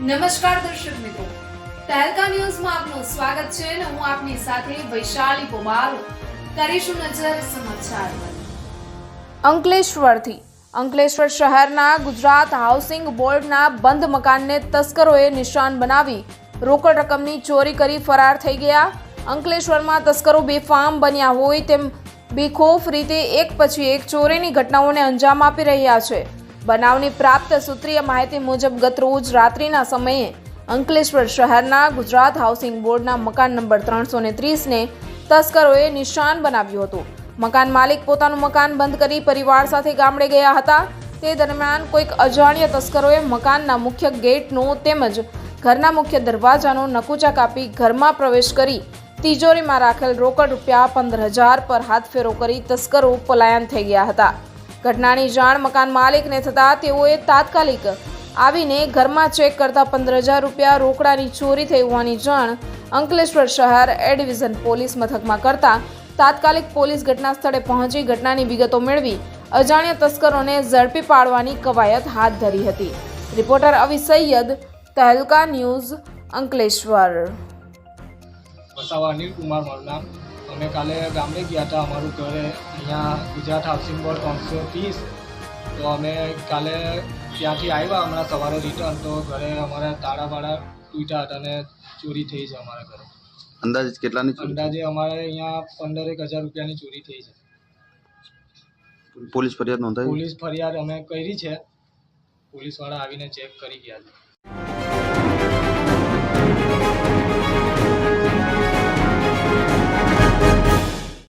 નમસ્કાર દર્શક મિત્રો. તહેલકા ન્યૂઝમાં આપનું સ્વાગત છે અને હું આપની સાથે વૈશાલી પોમાર કરીશું નજર સમાચાર અંકલેશ્વરથી અંકલેશ્વર શહેરના ગુજરાત હાઉસિંગ બોર્ડના બંધ મકાનને તસ્કરોએ નિશાન બનાવી રોકડ રકમની ચોરી કરી ફરાર થઈ ગયા. અંકલેશ્વરમાં તસ્કરો બેફામ બન્યા હોય તેમ બેખોફ રીતે એક પછી એક ચોરીની ઘટનાઓને અંજામ આપી રહ્યા છે. બનાવની પ્રાપ્ત સૂત્રીય માહિતી મુજબ ગતરોજ રાત્રિના સમયે અંકલેશ્વર શહેરના ગુજરાત હાઉસિંગ બોર્ડના મકાન નંબર ત્રણસો ને ત્રીસને તસ્કરોએ નિશાન બનાવ્યું હતું. મકાન માલિક પોતાનું મકાન બંધ કરી પરિવાર સાથે ગામડે ગયા હતા. તે દરમિયાન કોઈક અજાણ્યા તસ્કરોએ મકાનના મુખ્ય ગેટનું તેમજ ઘરના મુખ્ય દરવાજાનો નકુચા કાપી ઘરમાં પ્રવેશ કરી તિજોરીમાં રાખેલ રોકડ રૂપિયા પંદર હજાર પર હાથફેરો કરી તસ્કરો પલાયન થઈ ગયા હતા. ઘટનાની જાણ મકાન માલિકને થતાં તેઓએ તાત્કાલિક આવીને ઘરમાં ચેક કરતા પંદર હજાર રૂપિયા રોકડાની ચોરી થઈ હોવાની જાણ અંકલેશ્વર શહેર એ પોલીસ મથકમાં કરતા તાત્કાલિક પોલીસ ઘટના સ્થળે પહોંચી ઘટનાની વિગતો મેળવી અજાણ્યા તસ્કરોને ઝડપી પાડવાની કવાયત હાથ ધરી હતી. Reporter Avi Sayed, Tehelka news, Ankleshwar. Vasava Anil Kumar મારું નામ અમે કાલે ગામડે ગયા હતા અમારું ઘરે અહીંયા ગુજરાત હાઉસિંગ બોર્ડ ત્રણસો ત્રીસ. તો અમે કાલે ત્યાંથી આવ્યા હમણાં સવારે રિટર્ન તો ઘરે અમારા તાળા બાળા તૂટ્યા હતા અને ચોરી થઈ છે અમારા ઘરે. અંદાજે કેટલાની અંદાજે અમારે અહીંયા પંદરેક હજાર રૂપિયાની ચોરી થઈ છે. પોલીસ ફરિયાદ નોંધાઈ? પોલીસ ફરિયાદ અમે કરી છે. પોલીસવાળા આવીને ચેક કરી ગયા છે.